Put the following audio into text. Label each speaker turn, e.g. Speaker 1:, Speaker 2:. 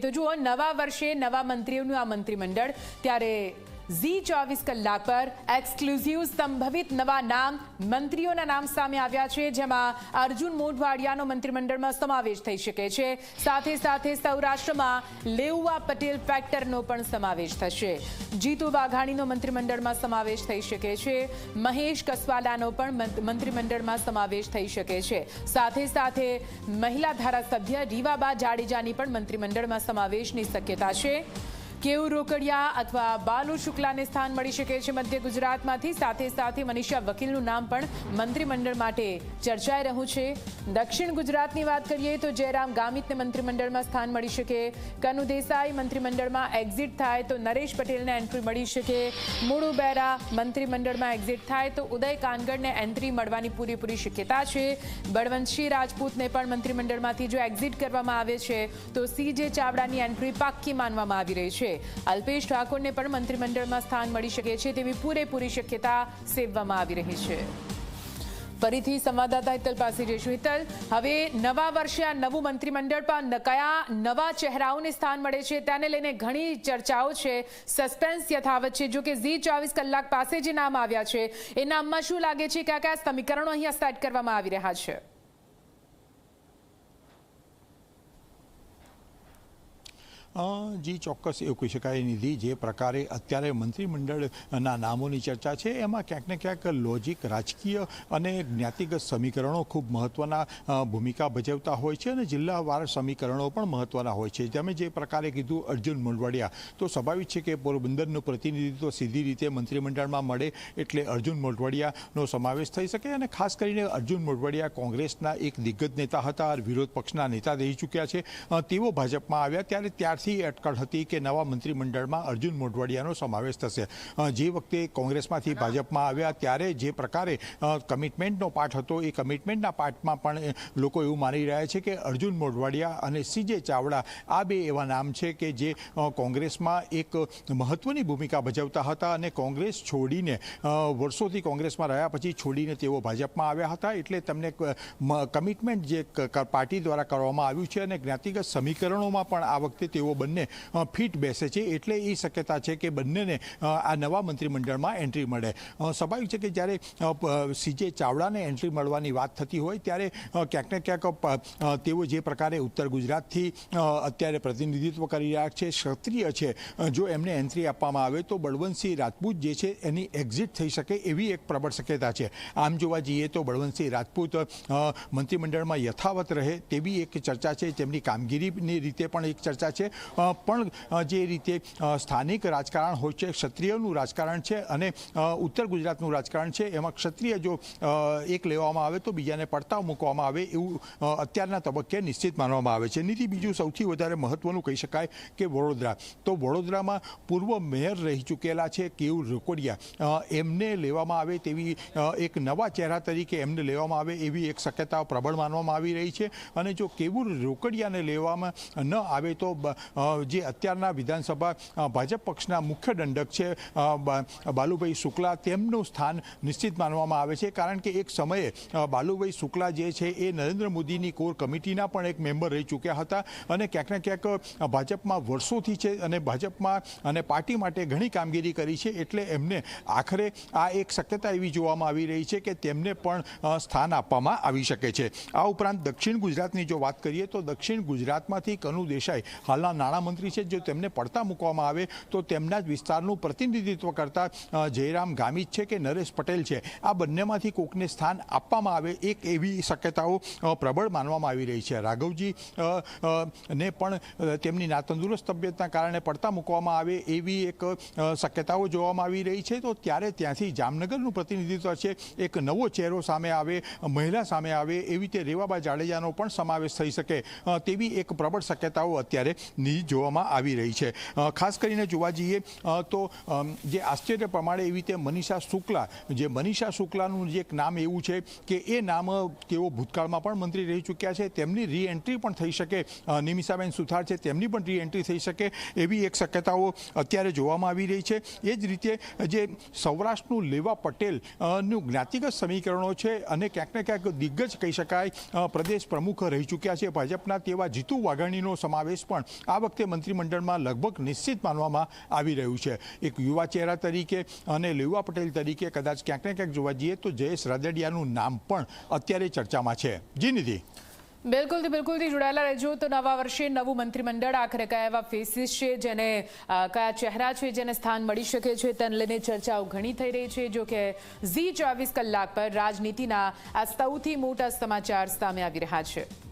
Speaker 1: તો જુઓ નવા વર્ષે નવા મંત્રીઓનું આ મંત્રીમંડળ ત્યારે ઝી ચોવીસ કલાક પર એક્સક્લુઝિવ સંભવિત નવા નામ મંત્રીઓના નામ સામે આવ્યા છે, જેમાં અર્જુન મોઢવાડિયાનો મંત્રીમંડળમાં સમાવેશ થઈ શકે છે. સાથે સાથે સૌરાષ્ટ્રમાં લેઉવા પટેલ ફેક્ટરનો પણ સમાવેશ થશે. જીતુ વાઘાણીનો મંત્રીમંડળમાં સમાવેશ થઈ શકે છે. મહેશ કસવાલાનો પણ મંત્રીમંડળમાં સમાવેશ થઈ શકે છે. સાથે સાથે મહિલા ધારાસભ્ય રીવાબા જાડેજાની પણ મંત્રીમંડળમાં સમાવેશની શક્યતા છે. કેવું રોકડિયા અથવા બાલુ શુક્લાને સ્થાન મળી શકે છે મધ્ય ગુજરાતમાંથી? સાથે સાથે મનીષા વકીલનું નામ પણ મંત્રીમંડળ માટે ચર્ચાઈ રહ્યું છે. દક્ષિણ ગુજરાતની વાત કરીએ તો જયરામ ગામિતને મંત્રીમંડળમાં સ્થાન મળી શકે. કનુ દેસાઈ મંત્રીમંડળમાં એક્ઝિટ થાય તો નરેશ પટેલને એન્ટ્રી મળી શકે. મુળુ બેરા મંત્રીમંડળમાં એક્ઝિટ થાય તો ઉદય કાનગડને એન્ટ્રી મળવાની પૂરેપૂરી શક્યતા છે. બળવંતસિંહ રાજપૂતને પણ મંત્રીમંડળમાંથી જો એક્ઝિટ કરવામાં આવે છે તો સીજે ચાવડાની એન્ટ્રી પાક્કી માનવામાં આવી રહી છે. અલ્પેશ ઠાકોરને પણ મંત્રીમંડળમાં સ્થાન મળી શકે છે તેવી પૂરેપૂરી શક્યતા સેવવામાં આવી રહી છે. ફરીથી સંવાદદાતા હિતલ પાસે જઈશું. હિતલ, હવે નવા વર્ષે આ નવું મંત્રીમંડળ પણ કયા નવા ચહેરાઓને સ્થાન મળે છે. તેને લઈને ઘણી ચર્ચાઓ છે. સસ્પેન્સ યથાવત છે. જો કે ઝી ચોવીસ કલાક પાસે જે નામ આવ્યા છે, એ નામમાં શું લાગે છે? કયા કયા સમીકરણો અહીંયા સેટ કરવામાં આવી રહ્યા છે?
Speaker 2: જી, ચોક્કસ એવું કહી શકાય નિધિ જે પ્રકારે અત્યારે મંત્રીમંડળના નામોની ચર્ચા છે, એમાં ક્યાંક ને ક્યાંક લોજિક, રાજકીય અને જ્ઞાતિગત સમીકરણો ખૂબ મહત્ત્વના ભૂમિકા ભજવતા હોય છે અને જિલ્લાવાર સમીકરણો પણ મહત્ત્વના હોય છે. તમે જે પ્રકારે કીધું અર્જુન મોઢવાડિયા તો સ્વાભાવિક છે કે પોરબંદરનું પ્રતિનિધિત્વ સીધી રીતે મંત્રીમંડળમાં મળે એટલે અર્જુન મોઢવાડિયાનો સમાવેશ થઈ શકે અને ખાસ કરીને અર્જુન મોઢવાડિયા કોંગ્રેસના એક દિગ્ગજ નેતા હતા, વિરોધ પક્ષના નેતા રહી ચૂક્યા છે. તેઓ ભાજપમાં આવ્યા ત્યારે ત્યારથી અટકળ હતી કે નવા મંત્રીમંડળમાં અર્જુન મોઢવાડિયાનો સમાવેશ થશે. જે વખતે કોંગ્રેસમાંથી ભાજપમાં આવ્યા ત્યારે જે પ્રકારે કમિટમેન્ટનો પાઠ હતો, એ કમિટમેન્ટના પાઠમાં પણ લોકો એવું માની રહ્યા છે કે અર્જુન મોઢવાડિયા અને સીજે ચાવડા આ બે એવા નામ છે કે જે કોંગ્રેસમાં એક મહત્વની ભૂમિકા ભજવતા હતા અને કોંગ્રેસ છોડીને વર્ષોથી કોંગ્રેસમાં રહ્યા પછી છોડીને તેઓ ભાજપમાં આવ્યા હતા. એટલે તમને કમિટમેન્ટ જે પાર્ટી દ્વારા કરવામાં આવ્યું છે અને જ્ઞાતિગત સમીકરણોમાં પણ આ વખતે તેઓ બંને ફિટ બેસે છે. એટલે એ શક્યતા છે કે બંનેને આ નવા મંત્રીમંડળમાં એન્ટ્રી મળે. સ્વાભાવિક છે કે જ્યારે સીજે ચાવડાને એન્ટ્રી મળવાની વાત થતી હોય ત્યારે ક્યાંક ને ક્યાંક તેઓ જે પ્રકારે ઉત્તર ગુજરાતથી અત્યારે પ્રતિનિધિત્વ કરી રહ્યા છે, ક્ષત્રિય છે જો એમને એન્ટ્રી આપવામાં આવે તો બળવંતસિંહ રાજપૂત જે છે એની એક્ઝિટ થઈ શકે એવી એક પ્રબળ શક્યતા છે. આમ જોવા જઈએ તો બળવંતસિંહ રાજપૂત મંત્રીમંડળમાં યથાવત રહે તેવી એક ચર્ચા છે. તેમની કામગીરીની રીતે પણ એક ચર્ચા છે. પણ જે રીતે સ્થાનિક રાજકારણ હોય છે, ક્ષત્રિયનું રાજકારણ છે અને ઉત્તર ગુજરાતનું રાજકારણ છે, એમાં ક્ષત્રિય જો એક લેવામાં આવે તો બીજાને પડતા મૂકવામાં આવે એવું અત્યારના તબક્કે નિશ્ચિત માનવામાં આવે છે. નીતિ બીજું સૌથી વધારે મહત્વનું કહી શકાય કે વડોદરા. તો વડોદરામાં પૂર્વ મેયર રહી ચૂકેલા છે કેવું રોકડિયા. એમને લેવામાં આવે તેવી એક નવા ચહેરા તરીકે એમને લેવામાં આવે એવી એક શક્યતા પ્રબળ માનવામાં આવી રહી છે. અને જો કેવું રોકડિયાને લેવામાં ન આવે તો જે અત્યારના વિધાનસભા ભાજપ પક્ષના મુખ્ય દંડક છે બાલુભાઈ શુક્લા, તેમનું સ્થાન નિશ્ચિત માનવામાં આવે છે, કારણ કે એક સમયે બાલુભાઈ શુક્લા જે છે એ નરેન્દ્ર મોદીની કોર કમિટીના પણ એક મેમ્બર રહી ચૂક્યા હતા અને ક્યાંક ને ક્યાંક ભાજપમાં વર્ષોથી છે અને ભાજપમાં અને પાર્ટી માટે ઘણી કામગીરી કરી છે, એટલે એમને આખરે આ એક શક્યતા એવી જોવામાં આવી રહી છે કે તેમને પણ સ્થાન આપવામાં આવી શકે છે. આ ઉપરાંત દક્ષિણ ગુજરાતની જો વાત કરીએ તો દક્ષિણ ગુજરાતમાંથી કનુ દેસાઈ હાલના નાણામંત્રી છે, જો તેમને પડતા મૂકવામાં આવે, તો તેમના જ વિસ્તારનું પ્રતિનિધિત્વ કરતા જયરામ ગામિત છે કે નરેશ પટેલ છે. આ બંનેમાંથી કોકને સ્થાન આપવામાં આવે, એક એવી શક્યતાઓ પ્રબળ માનવામાં આવી રહી છે. રાઘવજી ને પણ તેમની નાતંદુરસ્ત તબિયતના કારણે પડતા મૂકવામાં આવે એવી એક શક્યતાઓ જોવામાં આવી રહી છે. તો ત્યારે ત્યાંથી જામનગરનું પ્રતિનિધિત્વ છે. એક નવો ચહેરો સામે આવે, મહિલા સામે આવે, એવી રીતે રેવાબા જાડેજાનો પણ સમાવેશ થઈ શકે તેવી એક પ્રબળ શક્યતાઓ અત્યારે ની જોવામાં આવી રહી છે. ખાસ કરીને જોવા જઈએ તો જે આશ્ચર્ય પ્રમાણે એવી રીતે મનીષા શુક્લા, જે મનીષા શુક્લાનું જે એક નામ એવું છે કે એ નામ તેઓ ભૂતકાળમાં પણ મંત્રી રહી ચૂક્યા છે. તેમની રીએન્ટ્રી પણ થઈ શકે નિમિષાબેન સુથાર છે, તેમની પણ રીએન્ટ્રી થઈ શકે એવી એક શક્યતાઓ અત્યારે જોવામાં આવી રહી છે. એ જ રીતે જે સૌરાષ્ટ્રનું લેવા પટેલનું જ્ઞાતિગત સમીકરણો છે અને ક્યાંક ને ક્યાંક દિગ્ગજ કહી શકાય પ્રદેશ પ્રમુખ રહી ચૂક્યા છે. ભાજપના તેવા જીતુ વાઘાણીનો સમાવેશ પણ આ વખતે મંત્રીમંડળમાં લગભગ નિશ્ચિત માનવામાં આવી રહ્યું છે. એક યુવા ચહેરા તરીકે અને લેવા પટેલ તરીકે કદાચ ક્યાંક ને ક્યાંક જોવા જઈએ તો જયેશ રાદડિયાનું નામ પણ અત્યારે ચર્ચામાં છે. જી નિધિ.
Speaker 1: બિલકુલથી બિલકુલથી જોડાયેલા રહેજો. તો નવા વર્ષે નવું મંત્રીમંડળ આખરે કયા એવા ફેસીસ છે, જેને કયા ચહેરા છે, જેને સ્થાન મળી શકે છે, તેને લઈને ચર્ચાઓ ઘણી થઈ રહી છે. જો કે ઝી ચોવીસ કલાક પર રાજનીતિના આ સૌથી મોટા સમાચાર સામે આવી રહ્યા છે.